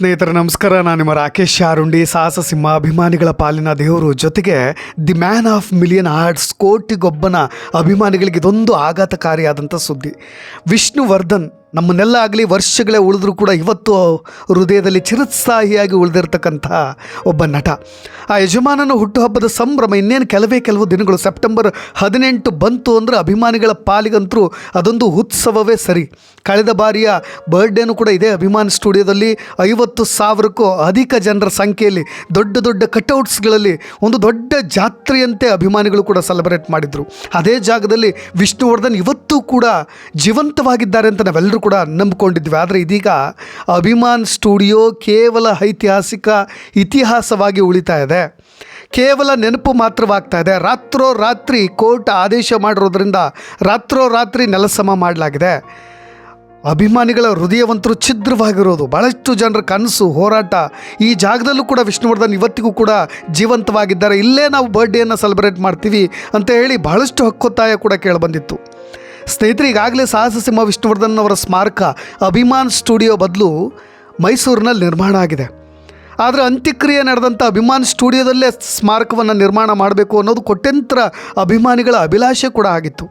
ಸ್ನೇಹಿತರೆ, ನಮಸ್ಕಾರ. ನಾನು ನಿಮ್ಮ ರಾಕೇಶ್ ಶಾರುಂಡಿ, ಸಾಹಸ ಸಿಂಹ ಅಭಿಮಾನಿಗಳ ಪಾಲಿನ ದೇವರು. ಜೊತೆಗೆ the man of million hearts ಕೋಟಿಗೊಬ್ಬನ ಅಭಿಮಾನಿಗಳಿಗೆ ಇದೊಂದು ಆಘಾತಕಾರಿಯಾದಂಥ ಸುದ್ದಿ. ವಿಷ್ಣುವರ್ಧನ್ ನಮ್ಮನ್ನೆಲ್ಲ ಆಗಲಿ ವರ್ಷಗಳೇ ಉಳಿದ್ರೂ ಕೂಡ ಇವತ್ತು ಹೃದಯದಲ್ಲಿ ಚಿರಸ್ಥಾಯಿಯಾಗಿ ಉಳಿದಿರ್ತಕ್ಕಂಥ ಒಬ್ಬ ನಟ. ಆ ಯಜಮಾನನ ಹುಟ್ಟುಹಬ್ಬದ ಸಂಭ್ರಮ ಇನ್ನೇನು ಕೆಲವೇ ಕೆಲವು ದಿನಗಳು. ಸೆಪ್ಟೆಂಬರ್ ಹದಿನೆಂಟು ಬಂತು ಅಂದರೆ ಅಭಿಮಾನಿಗಳ ಪಾಲಿಗಂತರೂ ಅದೊಂದು ಉತ್ಸವವೇ ಸರಿ. ಕಳೆದ ಬಾರಿಯ ಬರ್ಡೇನು ಕೂಡ ಇದೇ ಅಭಿಮಾನ್ ಸ್ಟುಡಿಯೋದಲ್ಲಿ ಐವತ್ತು ಸಾವಿರಕ್ಕೂ ಅಧಿಕ ಜನರ ಸಂಖ್ಯೆಯಲ್ಲಿ ದೊಡ್ಡ ದೊಡ್ಡ ಕಟೌಟ್ಸ್ಗಳಲ್ಲಿ ಒಂದು ದೊಡ್ಡ ಜಾತ್ರೆಯಂತೆ ಅಭಿಮಾನಿಗಳು ಕೂಡ ಸೆಲೆಬ್ರೇಟ್ ಮಾಡಿದರು. ಅದೇ ಜಾಗದಲ್ಲಿ ವಿಷ್ಣುವರ್ಧನ್ ಇವತ್ತೂ ಕೂಡ ಜೀವಂತವಾಗಿದ್ದಾರೆ ಅಂತ ನಾವೆಲ್ಲರೂ ಕೂಡ ನಂಬಿಕೊಂಡಿದ್ವಿ. ಆದರೆ ಇದೀಗ ಅಭಿಮಾನ್ ಸ್ಟುಡಿಯೋ ಕೇವಲ ಐತಿಹಾಸಿಕ ಇತಿಹಾಸವಾಗಿ ಉಳಿತಾ ಇದೆ. ಕೇವಲ ನೆನಪು ಮಾತ್ರವಾಗ್ತಾ ಇದೆ. ರಾತ್ರೋ ರಾತ್ರಿ ಕೋರ್ಟ್ ಆದೇಶ ಮಾಡಿರೋದ್ರಿಂದ ರಾತ್ರೋ ರಾತ್ರಿ ನೆಲಸಮ ಮಾಡಲಾಗಿದೆ. ಅಭಿಮಾನಿಗಳ ಹೃದಯವಂತರು ಛಿದ್ರವಾಗಿರೋದು ಭಾಳಷ್ಟು ಜನರ ಕನಸು, ಹೋರಾಟ ಈ ಜಾಗದಲ್ಲೂ ಕೂಡ ವಿಷ್ಣುವರ್ಧನ್ ಇವತ್ತಿಗೂ ಕೂಡ ಜೀವಂತವಾಗಿದ್ದಾರೆ. ಇಲ್ಲೇ ನಾವು ಬರ್ಡೇನ ಸೆಲೆಬ್ರೇಟ್ ಮಾಡ್ತೀವಿ ಅಂತ ಹೇಳಿ ಬಹಳಷ್ಟು ಹಕ್ಕೊತ್ತಾಯ ಕೂಡ ಕೇಳಿಬಂದಿತ್ತು. ಸ್ನೇಹಿತರೆ, ಈಗಾಗಲೇ ಸಾಹಸ ಸಿಂಹ ವಿಷ್ಣುವರ್ಧನ್ ಅವರ ಸ್ಮಾರಕ ಅಭಿಮಾನ್ ಸ್ಟುಡಿಯೋ ಬದಲು ಮೈಸೂರಿನಲ್ಲಿ ನಿರ್ಮಾಣ ಆಗಿದೆ. ಆದರೆ ಅಂತ್ಯಕ್ರಿಯೆ ನಡೆದಂಥ ಅಭಿಮಾನ್ ಸ್ಟುಡಿಯೋದಲ್ಲೇ ಸ್ಮಾರಕವನ್ನು ನಿರ್ಮಾಣ ಮಾಡಬೇಕು ಅನ್ನೋದು ಕೊಟ್ಟೆಂತರ ಅಭಿಮಾನಿಗಳ ಅಭಿಲಾಷೆ ಕೂಡ ಆಗಿತ್ತು.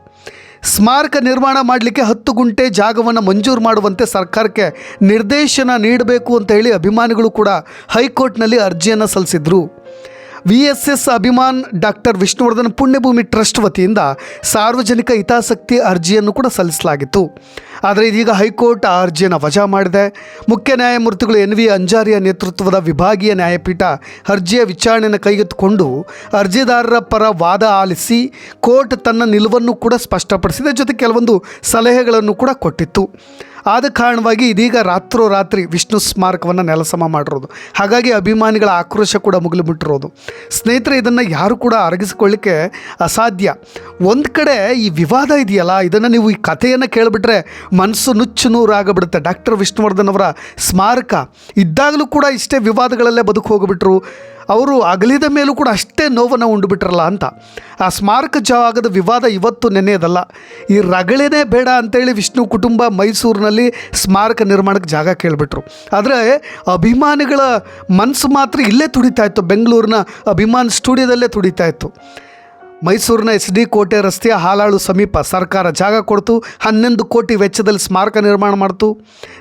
ಸ್ಮಾರಕ ನಿರ್ಮಾಣ ಮಾಡಲಿಕ್ಕೆ ಹತ್ತು ಗುಂಟೆ ಜಾಗವನ್ನು ಮಂಜೂರು ಮಾಡುವಂತೆ ಸರ್ಕಾರಕ್ಕೆ ನಿರ್ದೇಶನ ನೀಡಬೇಕು ಅಂತ ಹೇಳಿ ಅಭಿಮಾನಿಗಳು ಕೂಡ ಹೈಕೋರ್ಟ್ನಲ್ಲಿ ಅರ್ಜಿಯನ್ನು ಸಲ್ಲಿಸಿದ್ರು. V S S Abhiman doctor Vishnuvardhan Punyabhoomi trust ವತಿಯಿಂದ ಸಾರ್ವಜನಿಕ ಹಿತಾಸಕ್ತಿ ಅರ್ಜಿಯನ್ನು ಕೂಡ ಸಲ್ಲಿಸಲಾಗಿತ್ತು. ಆದರೆ ಇದೀಗ ಹೈಕೋರ್ಟ್ ಆ ಅರ್ಜಿಯನ್ನು ವಜಾ ಮಾಡಿದೆ. ಮುಖ್ಯ ನ್ಯಾಯಮೂರ್ತಿಗಳು ಎನ್ ವಿ ಅಂಜಾರಿಯ ನೇತೃತ್ವದ ವಿಭಾಗೀಯ ನ್ಯಾಯಪೀಠ ಅರ್ಜಿಯ ವಿಚಾರಣೆಯನ್ನು ಕೈಗೆತ್ತಿಕೊಂಡು ಅರ್ಜಿದಾರರ ಪರ ವಾದ ಆಲಿಸಿ ಕೋರ್ಟ್ ತನ್ನ ನಿಲುವನ್ನು ಕೂಡ ಸ್ಪಷ್ಟಪಡಿಸಿದೆ. ಜೊತೆ ಕೆಲವೊಂದು ಸಲಹೆಗಳನ್ನು ಕೂಡ ಕೊಟ್ಟಿತ್ತು. ಆದ ಕಾರಣವಾಗಿ ಇದೀಗ ರಾತ್ರೋರಾತ್ರಿ ವಿಷ್ಣು ಸ್ಮಾರಕವನ್ನು ನೆಲಸಮ ಮಾಡಿರೋದು. ಹಾಗಾಗಿ ಅಭಿಮಾನಿಗಳ ಆಕ್ರೋಶ ಕೂಡ ಮುಗಿಲು ಬಿಟ್ಟಿರೋದು ಸ್ನೇಹಿತರೆ, ಇದನ್ನು ಯಾರು ಕೂಡ ಅರಗಿಸಿಕೊಳ್ಳಿಕ್ಕೆ ಅಸಾಧ್ಯ. ಒಂದು ಕಡೆ ಈ ವಿವಾದ ಇದೆಯಲ್ಲ, ಇದನ್ನು ನೀವು ಈ ಕಥೆಯನ್ನು ಕೇಳಿಬಿಟ್ರೆ ಮನಸ್ಸು ನುಚ್ಚು ನೂರಾಗಬಿಡುತ್ತೆ. ಡಾಕ್ಟರ್ ವಿಷ್ಣುವರ್ಧನ್ ಅವರ ಸ್ಮಾರಕ. ಇದ್ದಾಗಲೂ ಕೂಡ ಇಷ್ಟೇ ವಿವಾದಗಳಲ್ಲೇ ಬದುಕು ಹೋಗಿಬಿಟ್ರು. ಅವರು ಅಗಲಿದ ಮೇಲೂ ಕೂಡ ಅಷ್ಟೇ ನೋವನ್ನು ಉಂಡುಬಿಟ್ರಲ್ಲ ಅಂತ. ಆ ಸ್ಮಾರಕ ಜಾಗದ ವಿವಾದ ಇವತ್ತು ನೆನೆಯದಲ್ಲ. ಈ ರಗಳೇನೇ ಬೇಡ ಅಂತೇಳಿ ವಿಷ್ಣು ಕುಟುಂಬ ಮೈಸೂರಿನಲ್ಲಿ ಸ್ಮಾರಕ ನಿರ್ಮಾಣಕ್ಕೆ ಜಾಗ ಕೇಳಿಬಿಟ್ರು. ಆದರೆ ಅಭಿಮಾನಿಗಳ ಮನಸ್ಸು ಮಾತ್ರ ಇಲ್ಲೇ ತುಡಿತಾ ಇತ್ತು. ಬೆಂಗಳೂರಿನ ಅಭಿಮಾನ್ ಸ್ಟುಡಿಯೋದಲ್ಲೇ ತುಡಿತಾ ಇತ್ತು. ಮೈಸೂರಿನ ಎಸ್ ಡಿ ಕೋಟೆ ರಸ್ತೆಯ ಹಾಲಾಳು ಸಮೀಪ ಸರ್ಕಾರ ಜಾಗ ಕೊಡ್ತು, ಹನ್ನೊಂದು ಕೋಟಿ ವೆಚ್ಚದಲ್ಲಿ ಸ್ಮಾರಕ ನಿರ್ಮಾಣ ಮಾಡ್ತು.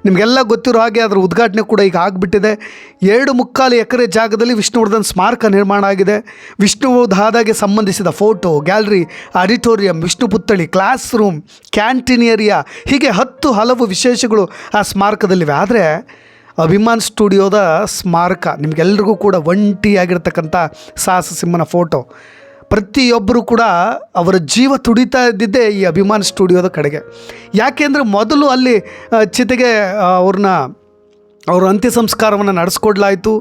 ನಿಮಗೆಲ್ಲ ಗೊತ್ತಿರೋ ಹಾಗೆ ಅದರ ಉದ್ಘಾಟನೆ ಕೂಡ ಈಗ ಆಗಿಬಿಟ್ಟಿದೆ. ಎರಡು ಮುಕ್ಕಾಲು ಎಕರೆ ಜಾಗದಲ್ಲಿ ವಿಷ್ಣುವರ್ಧನ್ ಸ್ಮಾರಕ ನಿರ್ಮಾಣ ಆಗಿದೆ. ವಿಷ್ಣುವರ್ಧಾದಾಗೆ ಸಂಬಂಧಿಸಿದ ಫೋಟೋ, ಗ್ಯಾಲರಿ, ಆಡಿಟೋರಿಯಂ, ವಿಷ್ಣು ಪುತ್ಥಳಿ ಕ್ಲಾಸ್ ರೂಮ್ ಕ್ಯಾಂಟೀನ್ ಏರಿಯಾ, ಹೀಗೆ ಹತ್ತು ಹಲವು ವಿಶೇಷಗಳು ಆ ಸ್ಮಾರಕದಲ್ಲಿವೆ. ಆದರೆ ಅಭಿಮಾನ್ ಸ್ಟುಡಿಯೋದ ಸ್ಮಾರಕ ನಿಮಗೆಲ್ರಿಗೂ ಕೂಡ ಒಂಟಿಯಾಗಿರ್ತಕ್ಕಂಥ ಸಾಹಸ ಸಿಂಹನ ಫೋಟೋ. ಪ್ರತಿಯೊಬ್ಬರು ಕೂಡ ಅವರ ಜೀವ ತುಡಿತಾ ಇದ್ದಿದ್ದೇ ಈ ಅಭಿಮಾನ್ ಸ್ಟುಡಿಯೋದ ಕಡೆಗೆ. ಯಾಕೆಂದರೆ ಮೊದಲು ಅಲ್ಲಿ ಚಿತೆಗೆ ಅವ್ರನ್ನ, ಅವ್ರ ಅಂತ್ಯ ಸಂಸ್ಕಾರವನ್ನು ನಡೆಸ್ಕೊಡ್ಲಾಯಿತು.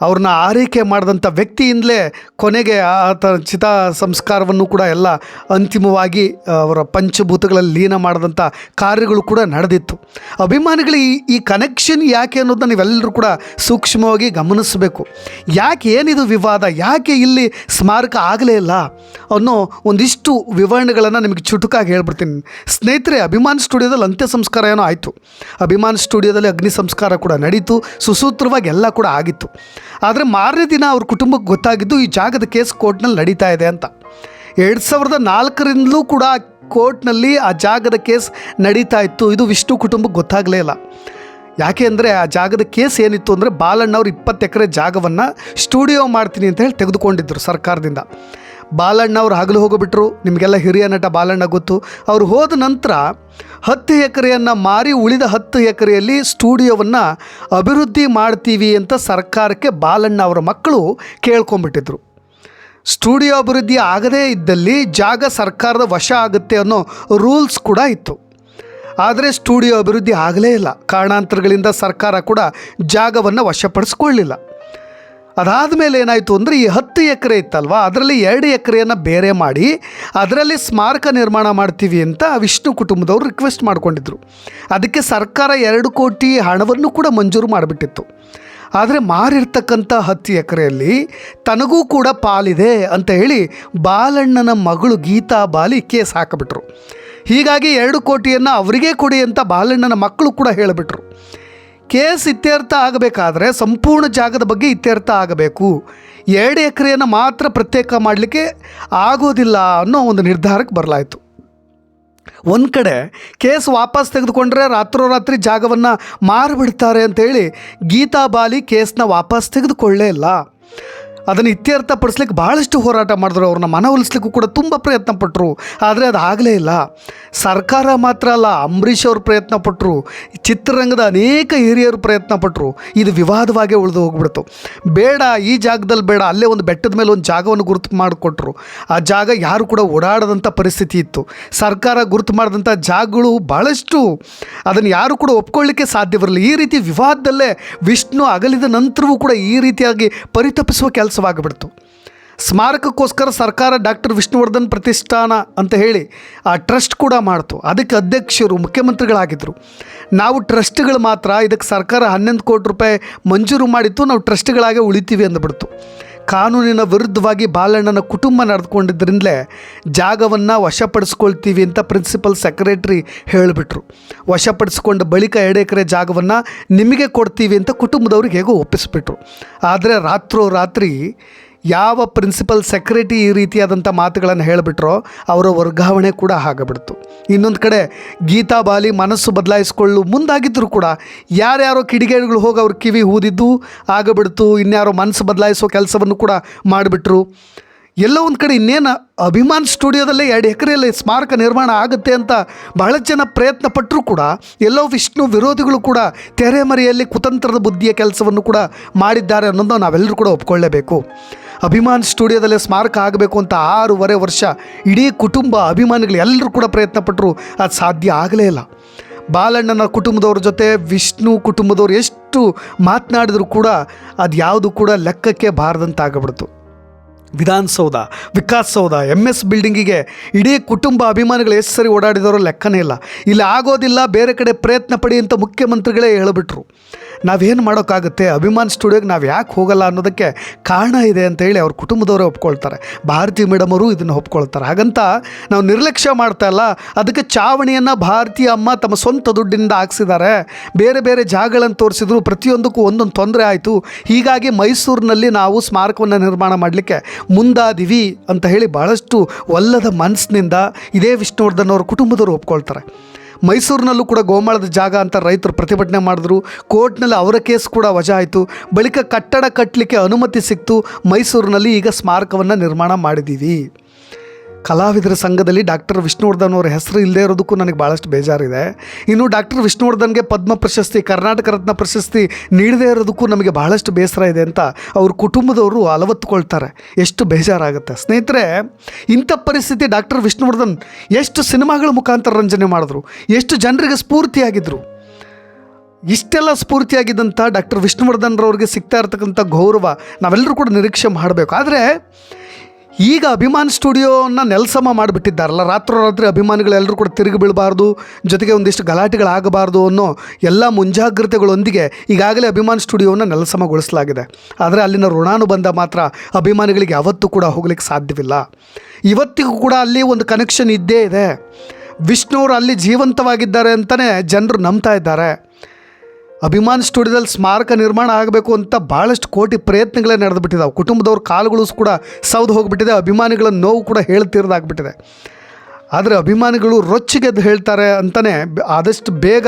ಅವ್ರನ್ನ ಆರೈಕೆ ಮಾಡಿದಂಥ ವ್ಯಕ್ತಿಯಿಂದಲೇ ಕೊನೆಗೆ ಆತ ಚಿತಾ ಸಂಸ್ಕಾರವನ್ನು ಕೂಡ ಎಲ್ಲ ಅಂತಿಮವಾಗಿ ಅವರ ಪಂಚಭೂತಗಳಲ್ಲಿ ಲೀನ ಮಾಡಿದಂಥ ಕಾರ್ಯಗಳು ಕೂಡ ನಡೆದಿತ್ತು. ಅಭಿಮಾನಿಗಳು ಈ ಈ ಕನೆಕ್ಷನ್ ಯಾಕೆ ಅನ್ನೋದನ್ನ ನೀವೆಲ್ಲರೂ ಕೂಡ ಸೂಕ್ಷ್ಮವಾಗಿ ಗಮನಿಸಬೇಕು. ಯಾಕೆ ಏನಿದು ವಿವಾದ? ಯಾಕೆ ಇಲ್ಲಿ ಸ್ಮಾರಕ ಆಗಲೇ ಇಲ್ಲ? ಅನ್ನೋ ಒಂದಿಷ್ಟು ವಿವರಣೆಗಳನ್ನು ನಿಮಗೆ ಚುಟುಕಾಗಿ ಹೇಳ್ಬಿಡ್ತೀನಿ. ಸ್ನೇಹಿತರೆ, ಅಭಿಮಾನ್ ಸ್ಟುಡಿಯೋದಲ್ಲಿ ಅಂತ್ಯ ಸಂಸ್ಕಾರ ಏನೋ ಆಯಿತು. ಅಭಿಮಾನ್ ಸ್ಟುಡಿಯೋದಲ್ಲಿ ಅಗ್ನಿ ಸಂಸ್ಕಾರ ಕೂಡ ನಡೀತು. ಸುಸೂತ್ರವಾಗಿ ಎಲ್ಲ ಕೂಡ ಆಗಿತ್ತು. ಆದರೆ ಮಾರನೇ ದಿನ ಅವ್ರ ಕುಟುಂಬಕ್ಕೆ ಗೊತ್ತಾಗಿದ್ದು ಈ ಜಾಗದ ಕೇಸ್ ಕೋರ್ಟ್ನಲ್ಲಿ ನಡೀತಾ ಇದೆ ಅಂತ. ಎರಡು ಸಾವಿರದ ನಾಲ್ಕರಿಂದಲೂ ಕೂಡ ಕೋರ್ಟ್ನಲ್ಲಿ ಆ ಜಾಗದ ಕೇಸ್ ನಡೀತಾ ಇತ್ತು. ಇದು ವಿಷ್ಣು ಕುಟುಂಬಕ್ಕೆ ಗೊತ್ತಾಗಲೇ ಇಲ್ಲ. ಯಾಕೆ ಅಂದರೆ ಆ ಜಾಗದ ಕೇಸ್ ಏನಿತ್ತು ಅಂದರೆ ಬಾಲಣ್ಣವ್ರು ಇಪ್ಪತ್ತು ಎಕರೆ ಜಾಗವನ್ನು ಸ್ಟುಡಿಯೋ ಮಾಡ್ತೀನಿ ಅಂತ ಹೇಳಿ ತೆಗೆದುಕೊಂಡಿದ್ದರು ಸರ್ಕಾರದಿಂದ. ಬಾಲಣ್ಣ ಅವ್ರು ಹಗಲು ಹೋಗಿಬಿಟ್ರು. ನಿಮಗೆಲ್ಲ ಹಿರಿಯ ನಟ ಬಾಲಣ್ಣ ಗೊತ್ತು. ಅವ್ರು ಹೋದ ನಂತರ ಹತ್ತು ಎಕರೆಯನ್ನು ಮಾರಿ ಉಳಿದ ಹತ್ತು ಎಕರೆಯಲ್ಲಿ ಸ್ಟುಡಿಯೋವನ್ನು ಅಭಿವೃದ್ಧಿ ಮಾಡ್ತೀವಿ ಅಂತ ಸರ್ಕಾರಕ್ಕೆ ಬಾಲಣ್ಣ ಅವರ ಮಕ್ಕಳು ಕೇಳ್ಕೊಂಬಿಟ್ಟಿದ್ರು ಸ್ಟುಡಿಯೋ ಅಭಿವೃದ್ಧಿ ಆಗದೇ ಇದ್ದಲ್ಲಿ ಜಾಗ ಸರ್ಕಾರದ ವಶ ಆಗುತ್ತೆ ಅನ್ನೋ ರೂಲ್ಸ್ ಕೂಡ ಇತ್ತು. ಆದರೆ ಸ್ಟುಡಿಯೋ ಅಭಿವೃದ್ಧಿ ಆಗಲೇ ಇಲ್ಲ. ಕಾರಣಾಂತರಗಳಿಂದ ಸರ್ಕಾರ ಕೂಡ ಜಾಗವನ್ನು ವಶಪಡಿಸ್ಕೊಳ್ಳಿಲ್ಲ. ಅದಾದ ಮೇಲೆ ಏನಾಯಿತು ಅಂದರೆ ಈ ಹತ್ತು ಎಕರೆ ಇತ್ತಲ್ವಾ, ಅದರಲ್ಲಿ ಎರಡು ಎಕರೆಯನ್ನು ಬೇರೆ ಮಾಡಿ, ಅದರಲ್ಲಿ ಸ್ಮಾರಕ ನಿರ್ಮಾಣ ಮಾಡ್ತೀವಿ ಅಂತ ವಿಷ್ಣು ಕುಟುಂಬದವರು ರಿಕ್ವೆಸ್ಟ್ ಮಾಡ್ಕೊಂಡಿದ್ರು. ಅದಕ್ಕೆ ಸರ್ಕಾರ ಎರಡು ಕೋಟಿ ಹಣವನ್ನು ಕೂಡ ಮಂಜೂರು ಮಾಡಿಬಿಟ್ಟಿತ್ತು. ಆದರೆ ಮಾರಿರ್ತಕ್ಕಂಥ ಹತ್ತು ಎಕರೆಯಲ್ಲಿ ತನಗೂ ಕೂಡ ಪಾಲಿದೆ ಅಂತ ಹೇಳಿ ಬಾಲಣ್ಣನ ಮಗಳು ಗೀತಾ ಬಾಲಿ ಕೇಸ್ ಹಾಕಿಬಿಟ್ರು. ಹೀಗಾಗಿ ಎರಡು ಕೋಟಿಯನ್ನು ಅವರಿಗೇ ಕೊಡಿ ಅಂತ ಬಾಲಣ್ಣನ ಮಕ್ಕಳು ಕೂಡ ಹೇಳಿಬಿಟ್ರು. ಕೇಸ್ ಇತ್ಯರ್ಥ ಆಗಬೇಕಾದ್ರೆ ಸಂಪೂರ್ಣ ಜಾಗದ ಬಗ್ಗೆ ಇತ್ಯರ್ಥ ಆಗಬೇಕು. ಎರಡು ಎಕರೆಯನ್ನು ಮಾತ್ರ ಪ್ರತ್ಯೇಕ ಮಾಡಲಿಕ್ಕೆ ಆಗೋದಿಲ್ಲ ಅನ್ನೋ ಒಂದು ನಿರ್ಧಾರಕ್ಕೆ ಬರಲಾಯಿತು. ಒಂದು ಕಡೆ ಕೇಸ್ ವಾಪಸ್ ತೆಗೆದುಕೊಂಡ್ರೆ ರಾತ್ರೋರಾತ್ರಿ ಜಾಗವನ್ನು ಮಾರಿಬಿಡ್ತಾರೆ ಅಂತೇಳಿ ಗೀತಾ ಬಾಲಿ ಕೇಸನ್ನ ವಾಪಸ್ ತೆಗೆದುಕೊಳ್ಳೇ ಇಲ್ಲ. ಅದನ್ನು ಇತ್ಯರ್ಥಪಡಿಸ್ಲಿಕ್ಕೆ ಭಾಳಷ್ಟು ಹೋರಾಟ ಮಾಡಿದ್ರು. ಅವ್ರನ್ನ ಮನವೊಲಿಸ್ಲಿಕ್ಕೂ ಕೂಡ ತುಂಬ ಪ್ರಯತ್ನ ಪಟ್ಟರು ಆದರೆ ಅದು ಆಗಲೇ ಇಲ್ಲ. ಸರ್ಕಾರ ಮಾತ್ರ ಅಲ್ಲ, ಅಂಬರೀಷ್ ಅವರು ಪ್ರಯತ್ನ ಪಟ್ಟರು ಚಿತ್ರರಂಗದ ಅನೇಕ ಹಿರಿಯರು ಪ್ರಯತ್ನ ಪಟ್ಟರು ಇದು ವಿವಾದವಾಗೇ ಉಳಿದು ಹೋಗ್ಬಿಡ್ತು. ಬೇಡ, ಈ ಜಾಗದಲ್ಲಿ ಬೇಡ. ಅಲ್ಲೇ ಒಂದು ಬೆಟ್ಟದ ಮೇಲೆ ಒಂದು ಜಾಗವನ್ನು ಗುರುತು ಮಾಡಿಕೊಟ್ರು. ಆ ಜಾಗ ಯಾರು ಕೂಡ ಓಡಾಡದಂಥ ಪರಿಸ್ಥಿತಿ ಇತ್ತು. ಸರ್ಕಾರ ಗುರುತು ಮಾಡಿದಂಥ ಜಾಗಗಳು ಭಾಳಷ್ಟು ಅದನ್ನು ಯಾರು ಕೂಡ ಒಪ್ಕೊಳ್ಳಿಕ್ಕೆ ಸಾಧ್ಯವಿರಲಿಲ್ಲ. ಈ ರೀತಿ ವಿವಾದದಲ್ಲೇ ವಿಷ್ಣು ಅಗಲಿದ ನಂತರವೂ ಕೂಡ ಈ ರೀತಿಯಾಗಿ ಪರಿತಪಿಸುವ ಕೆಲಸವಾಗಿಬಿಡ್ತು ಸ್ಮಾರಕಕ್ಕೋಸ್ಕರ ಸರ್ಕಾರ ಡಾಕ್ಟರ್ ವಿಷ್ಣುವರ್ಧನ್ ಪ್ರತಿಷ್ಠಾನ ಅಂತ ಹೇಳಿ ಆ ಟ್ರಸ್ಟ್ ಕೂಡ ಮಾಡ್ತು. ಅದಕ್ಕೆ ಅಧ್ಯಕ್ಷರು ಮುಖ್ಯಮಂತ್ರಿಗಳಾಗಿದ್ದರು ನಾವು ಟ್ರಸ್ಟ್ಗಳು ಮಾತ್ರ, ಇದಕ್ಕೆ ಸರ್ಕಾರ ಹನ್ನೊಂದು ಕೋಟಿ ರೂಪಾಯಿ ಮಂಜೂರು ಮಾಡಿತ್ತು, ನಾವು ಟ್ರಸ್ಟ್ಗಳಾಗೆ ಉಳಿತೀವಿ ಅಂದ್ಬಿಡ್ತು. ಕಾನೂನಿನ ವಿರುದ್ಧವಾಗಿ ಬಾಲಣ್ಣನ ಕುಟುಂಬ ನಡೆದುಕೊಂಡಿದ್ದರಿಂದಲೇ ಜಾಗವನ್ನು ವಶಪಡಿಸ್ಕೊಳ್ತೀವಿ ಅಂತ ಪ್ರಿನ್ಸಿಪಲ್ ಸೆಕ್ರೆಟ್ರಿ ಹೇಳಿಬಿಟ್ರು. ವಶಪಡಿಸ್ಕೊಂಡ ಬಳಿಕ ಎರಡು ಎಕರೆ ಜಾಗವನ್ನು ನಿಮಗೆ ಕೊಡ್ತೀವಿ ಅಂತ ಕುಟುಂಬದವ್ರಿಗೆ ಹೇಗೋ ಒಪ್ಪಿಸ್ಬಿಟ್ರು. ಆದರೆ ರಾತ್ರೋರಾತ್ರಿ ಯಾವ ಪ್ರಿನ್ಸಿಪಲ್ ಸೆಕ್ರೆಟರಿ ಈ ರೀತಿಯಾದಂಥ ಮಾತುಗಳನ್ನು ಹೇಳಿಬಿಟ್ರೋ ಅವರ ವರ್ಗಾವಣೆ ಕೂಡ ಆಗಬಿಡ್ತು. ಇನ್ನೊಂದು ಕಡೆ ಗೀತಾ ಬಾಲಿ ಮನಸ್ಸು ಬದಲಾಯಿಸ್ಕೊಳ್ಳು ಮುಂದಾಗಿದ್ದರೂ ಕೂಡ ಯಾರ್ಯಾರೋ ಕಿಡಿಗೇಡಿಗಳು ಹೋಗಿ ಅವ್ರ ಕಿವಿ ಊದಿದ್ದು ಆಗಬಿಡ್ತು, ಇನ್ಯಾರೋ ಮನಸ್ಸು ಬದಲಾಯಿಸೋ ಕೆಲಸವನ್ನು ಕೂಡ ಮಾಡಿಬಿಟ್ರು. ಎಲ್ಲೋ ಒಂದು ಕಡೆ ಇನ್ನೇನು ಅಭಿಮಾನ್ ಸ್ಟುಡಿಯೋದಲ್ಲೇ ಎರಡು ಎಕರೆಯಲ್ಲಿ ಸ್ಮಾರಕ ನಿರ್ಮಾಣ ಆಗುತ್ತೆ ಅಂತ ಬಹಳ ಜನ ಪ್ರಯತ್ನ ಪಟ್ಟರೂ ಕೂಡ ಎಲ್ಲೋ ವಿಷ್ಣು ವಿರೋಧಿಗಳು ಕೂಡ ತೆರೆಮರೆಯಲ್ಲಿ ಕುತಂತ್ರದ ಬುದ್ಧಿಯ ಕೆಲಸವನ್ನು ಕೂಡ ಮಾಡಿದ್ದಾರೆ ಅನ್ನೋದು ನಾವೆಲ್ಲರೂ ಕೂಡ ಒಪ್ಕೊಳ್ಳೇಬೇಕು. ಅಭಿಮಾನ್ ಸ್ಟುಡಿಯೋದಲ್ಲೇ ಸ್ಮಾರಕ ಆಗಬೇಕು ಅಂತ ಆರೂವರೆ ವರ್ಷ ಇಡೀ ಕುಟುಂಬ ಅಭಿಮಾನಿಗಳು ಎಲ್ಲರೂ ಕೂಡ ಪ್ರಯತ್ನ ಪಟ್ಟರು. ಅದು ಸಾಧ್ಯ ಆಗಲೇ ಇಲ್ಲ. ಬಾಲಣ್ಣನ ಕುಟುಂಬದವ್ರ ಜೊತೆ, ವಿಷ್ಣು ಕುಟುಂಬದವ್ರು ಎಷ್ಟು ಮಾತನಾಡಿದ್ರು ಕೂಡ ಅದು ಯಾವುದು ಕೂಡ ಲೆಕ್ಕಕ್ಕೆ ಬಾರದಂತಾಗ್ಬಿಡ್ತು. ವಿಧಾನಸೌಧ ವಿಕಾಸ್ ಸೌಧ ಎಂ ಎಸ್ ಬಿಲ್ಡಿಂಗಿಗೆ ಇಡೀ ಕುಟುಂಬ ಅಭಿಮಾನಿಗಳು ಎಷ್ಟು ಸರಿ ಓಡಾಡಿದವರೋ ಲೆಕ್ಕನೇ ಇಲ್ಲ. ಇಲ್ಲಿ ಆಗೋದಿಲ್ಲ, ಬೇರೆ ಕಡೆ ಪ್ರಯತ್ನ ಪಡಿ ಅಂತ ಮುಖ್ಯಮಂತ್ರಿಗಳೇ ಹೇಳಿಬಿಟ್ರು. ನಾವೇನು ಮಾಡೋಕ್ಕಾಗುತ್ತೆ? ಅಭಿಮಾನ್ ಸ್ಟುಡಿಯೋಗೆ ನಾವು ಯಾಕೆ ಹೋಗಲ್ಲ ಅನ್ನೋದಕ್ಕೆ ಕಾರಣ ಇದೆ ಅಂತ ಹೇಳಿ ಅವ್ರ ಕುಟುಂಬದವರೇ ಒಪ್ಕೊಳ್ತಾರೆ. ಭಾರತಿ ಮೇಡಮ್ ಅವರು ಇದನ್ನು ಒಪ್ಕೊಳ್ತಾರೆ. ಹಾಗಂತ ನಾವು ನಿರ್ಲಕ್ಷ್ಯ ಮಾಡ್ತಾ ಇಲ್ಲ. ಅದಕ್ಕೆ ಚಾವಣಿಯನ್ನು ಭಾರತೀಯ ಅಮ್ಮ ತಮ್ಮ ಸ್ವಂತ ದುಡ್ಡಿನಿಂದ ಹಾಕ್ಸಿದ್ದಾರೆ. ಬೇರೆ ಬೇರೆ ಜಾಗಗಳನ್ನು ತೋರಿಸಿದ್ರು ಪ್ರತಿಯೊಂದಕ್ಕೂ ಒಂದೊಂದು ತೊಂದರೆ ಆಯಿತು. ಹೀಗಾಗಿ ಮೈಸೂರಿನಲ್ಲಿ ನಾವು ಸ್ಮಾರಕವನ್ನು ನಿರ್ಮಾಣ ಮಾಡಲಿಕ್ಕೆ ಮುಂದಾದಿವಿ ಅಂತ ಹೇಳಿ ಭಾಳಷ್ಟು ಒಲ್ಲದ ಮನಸ್ಸಿನಿಂದ ಇದೇ ವಿಷ್ಣುವರ್ಧನ್ ಅವ್ರ ಕುಟುಂಬದವರು ಒಪ್ಕೊಳ್ತಾರೆ. ಮೈಸೂರಿನಲ್ಲೂ ಕೂಡ ಗೋಮಾಳದ ಜಾಗ ಅಂತ ರೈತರು ಪ್ರತಿಭಟನೆ ಮಾಡಿದ್ರು. ಕೋರ್ಟ್ನಲ್ಲಿ ಅವರ ಕೇಸ್ ಕೂಡ ವಜಾ ಆಯಿತು. ಬಳಿಕ ಕಟ್ಟಡ ಕಟ್ಟಲಿಕ್ಕೆ ಅನುಮತಿ ಸಿಕ್ತು. ಮೈಸೂರಿನಲ್ಲಿ ಈಗ ಸ್ಮಾರಕವನ್ನು ನಿರ್ಮಾಣ ಮಾಡಿದ್ದೀವಿ. ಕಲಾವಿದರ ಸಂಘದಲ್ಲಿ ಡಾಕ್ಟರ್ ವಿಷ್ಣುವರ್ಧನ್ ಅವರ ಹೆಸರು ಇಲ್ಲದೆ ಇರೋದಕ್ಕೂ ನನಗೆ ಭಾಳಷ್ಟು ಬೇಜಾರಿದೆ. ಇನ್ನು ಡಾಕ್ಟರ್ ವಿಷ್ಣುವರ್ಧನ್ಗೆ ಪದ್ಮ ಪ್ರಶಸ್ತಿ, ಕರ್ನಾಟಕ ರತ್ನ ಪ್ರಶಸ್ತಿ ನೀಡದೇ ಇರೋದಕ್ಕೂ ನಮಗೆ ಬಹಳಷ್ಟು ಬೇಸರ ಇದೆ ಅಂತ ಅವ್ರ ಕುಟುಂಬದವರು ಅಲವತ್ತುಕೊಳ್ತಾರೆ. ಎಷ್ಟು ಬೇಜಾರಾಗುತ್ತೆ. ಸ್ನೇಹಿತರೆ, ಇಂಥ ಪರಿಸ್ಥಿತಿ ಡಾಕ್ಟರ್ ವಿಷ್ಣುವರ್ಧನ್ ಎಷ್ಟು ಸಿನಿಮಾಗಳ ಮುಖಾಂತರ ರಂಜನೆ ಮಾಡಿದ್ರು, ಎಷ್ಟು ಜನರಿಗೆ ಸ್ಫೂರ್ತಿಯಾಗಿದ್ದರು ಇಷ್ಟೆಲ್ಲ ಸ್ಫೂರ್ತಿಯಾಗಿದ್ದಂಥ ಡಾಕ್ಟರ್ ವಿಷ್ಣುವರ್ಧನ್ರವ್ರಿಗೆ ಸಿಗ್ತಾ ಇರ್ತಕ್ಕಂಥ ಗೌರವ ನಾವೆಲ್ಲರೂ ಕೂಡ ನಿರೀಕ್ಷೆ ಮಾಡಬೇಕು. ಆದರೆ ಈಗ ಅಭಿಮಾನ್ ಸ್ಟುಡಿಯೋನ ನೆಲಸಮ ಮಾಡಿಬಿಟ್ಟಿದ್ದಾರಲ್ಲ, ರಾತ್ರೋರಾತ್ರಿ ಅಭಿಮಾನಿಗಳೆಲ್ಲರೂ ಕೂಡ ತಿರುಗಿ ಬೀಳಬಾರ್ದು, ಜೊತೆಗೆ ಒಂದಿಷ್ಟು ಗಲಾಟೆಗಳಾಗಬಾರ್ದು ಅನ್ನೋ ಎಲ್ಲ ಮುಂಜಾಗ್ರತೆಗಳೊಂದಿಗೆ ಈಗಾಗಲೇ ಅಭಿಮಾನ್ ಸ್ಟುಡಿಯೋನ ನೆಲಸಮಗೊಳಿಸಲಾಗಿದೆ. ಆದರೆ ಅಲ್ಲಿನ ಋಣಾನುಬಂಧ ಮಾತ್ರ ಅಭಿಮಾನಿಗಳಿಗೆ ಯಾವತ್ತೂ ಕೂಡ ಹೋಗ್ಲಿಕ್ಕೆ ಸಾಧ್ಯವಿಲ್ಲ. ಇವತ್ತಿಗೂ ಕೂಡ ಅಲ್ಲಿ ಒಂದು ಕನೆಕ್ಷನ್ ಇದ್ದೇ ಇದೆ. ವಿಷ್ಣುವರು ಅಲ್ಲಿ ಜೀವಂತವಾಗಿದ್ದಾರೆ ಅಂತಲೇ ಜನರು ನಂಬ್ತಾ ಇದ್ದಾರೆ. ಅಭಿಮಾನ್ ಸ್ಟುಡಿಯೋದಲ್ಲಿ ಸ್ಮಾರಕ ನಿರ್ಮಾಣ ಆಗಬೇಕು ಅಂತ ಭಾಳಷ್ಟು ಕೋಟಿ ಪ್ರಯತ್ನಗಳೇ ನಡೆದುಬಿಟ್ಟಿದ್ದಾವೆ ಕುಟುಂಬದವ್ರ ಕಾಲುಗಳು ಕೂಡ ಸೌದು ಹೋಗಿಬಿಟ್ಟಿದೆ, ಅಭಿಮಾನಿಗಳ ನೋವು ಕೂಡ ಹೇಳ್ತಿರೋದಾಗ್ಬಿಟ್ಟಿದೆ. ಆದರೆ ಅಭಿಮಾನಿಗಳು ರೊಚ್ಚಿಗೆದ್ದು ಹೇಳ್ತಾರೆ ಅಂತಲೇ ಆದಷ್ಟು ಬೇಗ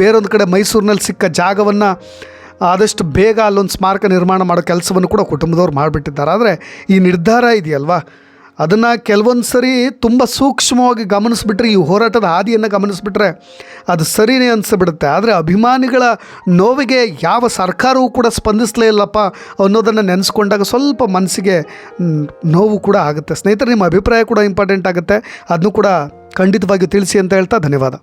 ಬೇರೊಂದು ಕಡೆ ಮೈಸೂರಿನಲ್ಲಿ ಸಿಕ್ಕ ಜಾಗವನ್ನು, ಆದಷ್ಟು ಬೇಗ ಅಲ್ಲೊಂದು ಸ್ಮಾರಕ ನಿರ್ಮಾಣ ಮಾಡೋ ಕೆಲಸವನ್ನು ಕೂಡ ಕುಟುಂಬದವ್ರು ಮಾಡಿಬಿಟ್ಟಿದ್ದಾರೆ. ಆದರೆ ಈ ನಿರ್ಧಾರ ಇದೆಯಲ್ವಾ? ಅದನ್ನು ಕೆಲವೊಂದು ಸರಿ ತುಂಬ ಸೂಕ್ಷ್ಮವಾಗಿ ಗಮನಿಸ್ಬಿಟ್ರೆ, ಈ ಹೋರಾಟದ ಹಾದಿಯನ್ನು ಗಮನಿಸ್ಬಿಟ್ರೆ ಅದು ಸರಿನೇ ಅನಿಸ್ಬಿಡುತ್ತೆ. ಆದರೆ ಅಭಿಮಾನಿಗಳ ನೋವಿಗೆ ಯಾವ ಸರ್ಕಾರವೂ ಕೂಡ ಸ್ಪಂದಿಸಲೇ ಇಲ್ಲಪ್ಪ ಅನ್ನೋದನ್ನು ನೆನೆಸ್ಕೊಂಡಾಗ ಸ್ವಲ್ಪ ಮನಸ್ಸಿಗೆ ನೋವು ಕೂಡ ಆಗುತ್ತೆ. ಸ್ನೇಹಿತರೆ, ನಿಮ್ಮ ಅಭಿಪ್ರಾಯ ಕೂಡ ಇಂಪಾರ್ಟೆಂಟ್ ಆಗುತ್ತೆ. ಅದನ್ನು ಕೂಡ ಖಂಡಿತವಾಗಿಯೂ ತಿಳಿಸಿ ಅಂತ ಹೇಳ್ತಾ ಧನ್ಯವಾದ.